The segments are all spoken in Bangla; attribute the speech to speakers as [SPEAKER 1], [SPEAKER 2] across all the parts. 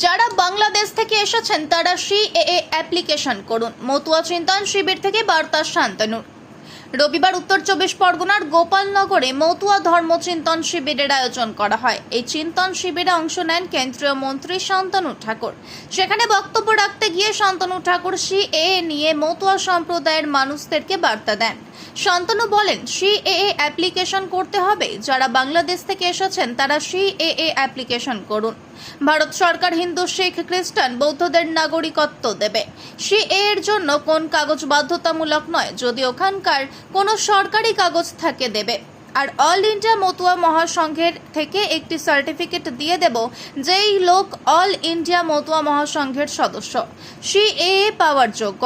[SPEAKER 1] যারা বাংলাদেশ থেকে এসেছেন, তারা সিএএ অ্যাপ্লিকেশন করুন। মতুয়া চিন্তন শিবির থেকে বার্তা শান্তনুর রবিবার উত্তর চব্বিশ পরগনার গোপালনগরে মতুয়া ধর্মচিন্তন শিবিরের আয়োজন করা হয়। এই চিন্তন শিবিরে অংশ নেন কেন্দ্রীয় মন্ত্রী শান্তনু ঠাকুর। সেখানে বক্তব্য রাখতে গিয়ে শান্তনু ঠাকুর সিএএ নিয়ে মতুয়া সম্প্রদায়ের মানুষদেরকে বার্তা দেন। শান্তনু বলেন, সিএএ অ্যাপ্লিকেশন করতে হবে। যারা বাংলাদেশ থেকে এসেছেন, তারা সিএএ অ্যাপ্লিকেশন করুন। ভারত সরকার হিন্দু, শিখ, খ্রিস্টান বৌদ্ধদের নাগরিকত্ব দেবে। সিএ এর জন্য কোন কাগজ বাধ্যতামূলক নয়, যদি ওখানকার কোনো সরকারি কাগজ থাকে দেবে। আর অল ইন্ডিয়া মতুয়া মহাসংঘের থেকে একটি সার্টিফিকেট দিয়ে দেব, যেই লোক অল ইন্ডিয়া মতুয়া মহাসংঘের সদস্য। সি এ পাওয়ার যোগ্য।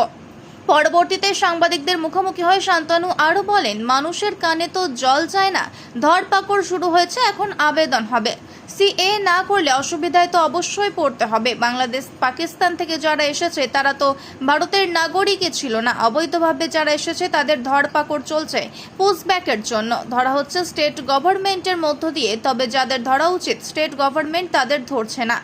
[SPEAKER 1] পরবর্তীতে সাংবাদিকদের মুখোমুখি হয়ে শান্তনু আরও বলেন, মানুষের কানে তো জল যায় না, ধরপাকড় শুরু হয়েছে, এখন আবেদন হবে। সিএ না করলে অসুবিধায় তো অবশ্যই পড়তে হবে। বাংলাদেশ, পাকিস্তান থেকে যারা এসেছে, তারা তো ভারতের নাগরিকই ছিল না। অবৈধভাবে যারা এসেছে, তাদের ধরপাকড় চলছে পুশব্যাকের জন্য। ধরা হচ্ছে স্টেট গভর্নমেন্টের মধ্য দিয়ে, তবে যাদের ধরা উচিত, স্টেট গভর্নমেন্ট তাদের ধরছে না।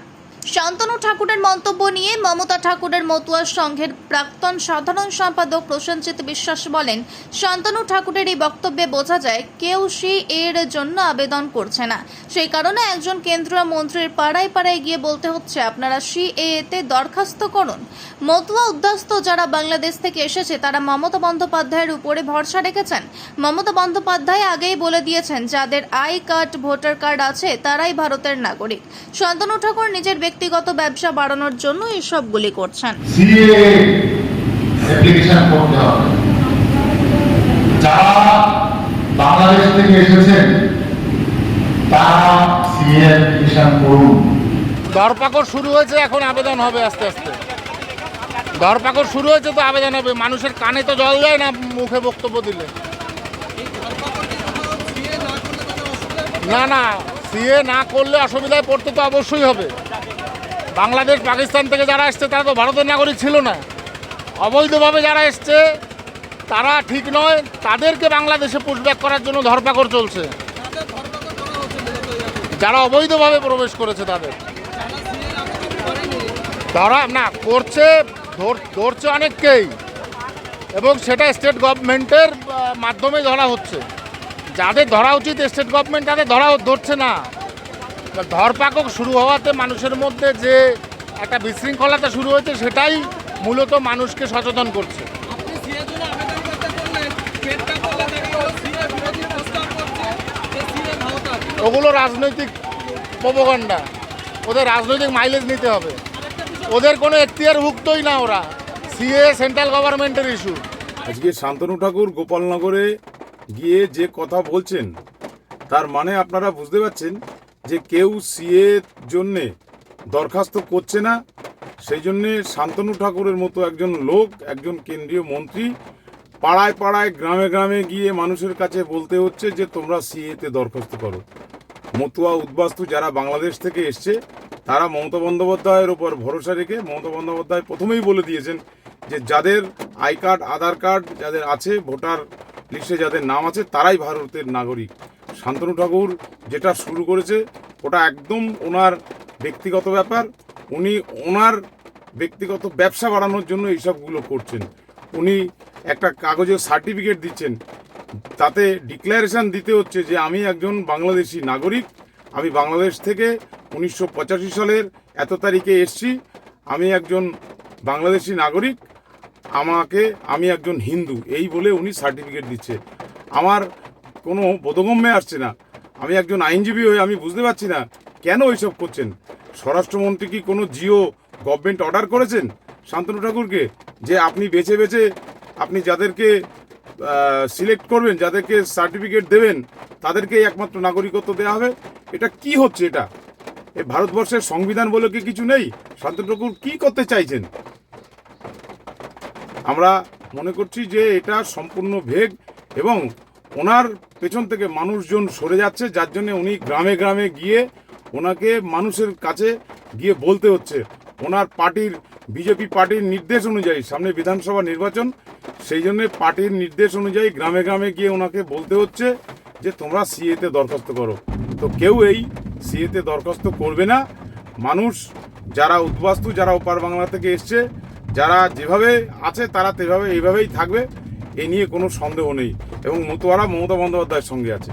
[SPEAKER 1] শান্তনু ঠাকুরের মন্তব্য নিয়ে মমতা ঠাকুরের মতুয়া সংঘের প্রাক্তন সাধারণ সম্পাদক প্রসেনজিৎ বিশ্বাস বলেন, শান্তনু ঠাকুরের এই বক্তব্যে বোঝা যায় কেউ সে এর জন্য আবেদন করছে না। সেই কারণে একজন কেন্দ্রীয় মন্ত্রীর পাড়ায় পাড়ায় গিয়ে বলতে হচ্ছে, আপনারা সি এতে দরখাস্ত করুন। মতুয়া উদ্বাস্ত যারা বাংলাদেশ থেকে এসেছে, তারা মমতা বন্দ্যোপাধ্যায়ের উপরে ভরসা রেখেছেন। মমতা বন্দ্যোপাধ্যায় আগেই বলে দিয়েছেন, যাদের আই কার্ড, ভোটার কার্ড আছে, তারাই ভারতের নাগরিক। শান্তনু ঠাকুর নিজের ব্যক্তিগত ব্যবসা বাড়ানোর জন্য এসবগুলি করছেন।
[SPEAKER 2] সিএ অ্যাপ্লিকেশন করতে যারা বাংলাদেশ থেকে এসেছেন তারা সিএ অ্যাপ্লিকেশন করুন।
[SPEAKER 3] ধরপাকড় শুরু হয়েছে এখন আবেদন হবে আস্তে আস্তে। ধরপাকড় শুরু হয়েছে তো আবেদন হবে। মানুষের কানে তো জল যায় না মুখে বক্তব্য দিলে। না না সিএ না করলে অসুবিধায় পড়তে তো অবশ্যই হবে। বাংলাদেশ, পাকিস্তান থেকে যারা এসছে, তারা তো ভারতের নাগরিক ছিল না। অবৈধভাবে যারা এসছে, তারা ঠিক নয়, তাদেরকে বাংলাদেশে পুশব্যাক করার জন্য ধরপাকড় চলছে। যারা অবৈধভাবে প্রবেশ করেছে তাদের। ধরা, না, করছে, ধর- ধরছে অনেককেই। এবং সেটা স্টেট গভর্নমেন্টের মাধ্যমে ধরা হচ্ছে। যাদের ধরা উচিত স্টেট গভর্নমেন্ট তাদের ধরা, ধরছে না। তা ধরপাকড় শুরু হওয়াতে মানুষের মধ্যে যে একটা বিশৃঙ্খলতা শুরু হয়েছে সেটাই মূলত মানুষকে সচেতন করছে।
[SPEAKER 4] আপনি সিএ জন্য আবেদন করতে বললেন পেটটা বলে দেখো সিএ বিরোধী প্রস্তাব করছে যে সিএ ভাওতা
[SPEAKER 3] ওগুলো রাজনৈতিক প্রবগণ্ডা ওদের রাজনৈতিক মাইলেজ নিতে হবে। ওদের কোনো এখতিয়ারভুক্তই না ওরা। সিএ সেন্ট্রাল গভর্নমেন্টের ইস্যু
[SPEAKER 5] আজকে শান্তনু ঠাকুর গোপালনগরে গিয়ে যে কথা বলছেন তার মানে আপনারা বুঝতে পারছেন যে কেউ সিএ জন্যে দরখাস্ত করছে না, সেই জন্যে শান্তনু ঠাকুরের মতো একজন লোক, একজন কেন্দ্রীয় মন্ত্রী পাড়ায় পাড়ায়, গ্রামে গ্রামে গিয়ে মানুষের কাছে বলতে হচ্ছে যে তোমরা সিএতে দরখাস্ত করো। মতুয়া উদ্বাস্তু যারা বাংলাদেশ থেকে এসছে, তারা মমতা বন্দ্যোপাধ্যায়ের ওপর ভরসা রেখে, মমতা বন্দ্যোপাধ্যায় প্রথমেই বলে দিয়েছেন যে যাদের আই কার্ড, আধার কার্ড যাদের আছে, ভোটার লিস্টে যাদের নাম আছে, তারাই ভারতের নাগরিক। শান্তনু ঠাকুর যেটা শুরু করেছে, ওটা একদম ওনার ব্যক্তিগত ব্যাপার। উনি ওনার ব্যক্তিগত ব্যবসা বাড়ানোর জন্য এইসবগুলো করছেন। উনি একটা কাগজের সার্টিফিকেট দিচ্ছেন। তাতে ডিক্লারেশান দিতে হচ্ছে যে আমি একজন বাংলাদেশি নাগরিক, আমি বাংলাদেশ থেকে উনিশশো পঁচাশি সালের এত তারিখে এসছি, আমি একজন বাংলাদেশি নাগরিক, আমাকে আমি একজন হিন্দু, এই বলে উনি সার্টিফিকেট দিচ্ছে। আমার কোনো বোধগম্যে আসছে না। আমি একজন আইনজীবী হয়ে আমি বুঝতে পারছি না কেন এইসব করছেন। স্বরাষ্ট্রমন্ত্রী কি কোনো জিও গভর্নমেন্ট অর্ডার করেছেন? শান্তনু ঠাকুরকে, যে আপনি বেছে বেছে আপনি যাদেরকে সিলেক্ট করবেন, যাদেরকে সার্টিফিকেট দেবেন, তাদেরকেই একমাত্র নাগরিকত্ব দেওয়া হবে? এটা কি হচ্ছে এটা? এ ভারতবর্ষের সংবিধান বলে কি কিছু নেই? শান্তনু ঠাকুর কী করতে চাইছেন? আমরা মনে করছি যে এটা সম্পূর্ণ ভেগ এবং ওনার পেছন থেকে মানুষজন সরে যাচ্ছে, যার জন্য উনি গ্রামে গ্রামে গিয়ে ওনাকে মানুষের কাছে গিয়ে বলতে হচ্ছে। ওনার পার্টির, বিজেপি পার্টির নির্দেশ অনুযায়ী, সামনে বিধানসভা নির্বাচন, সেই জন্য পার্টির নির্দেশ অনুযায়ী গ্রামে গ্রামে গিয়ে ওনাকে বলতে হচ্ছে যে, তোমরা সিএতে দরখাস্ত করো। তো কেউ এই সিএতে দরখাস্ত করবে না। মানুষ যারা উদ্বাস্তু, যারা ওপার বাংলা থেকে এসছে, যারা যেভাবে আছে, তারা তেভাবে এইভাবেই থাকবে, এ নিয়ে কোনো সন্দেহ নেই। এবং মতুয়ারা মমতা বন্দ্যোপাধ্যায়ের সঙ্গে আছে।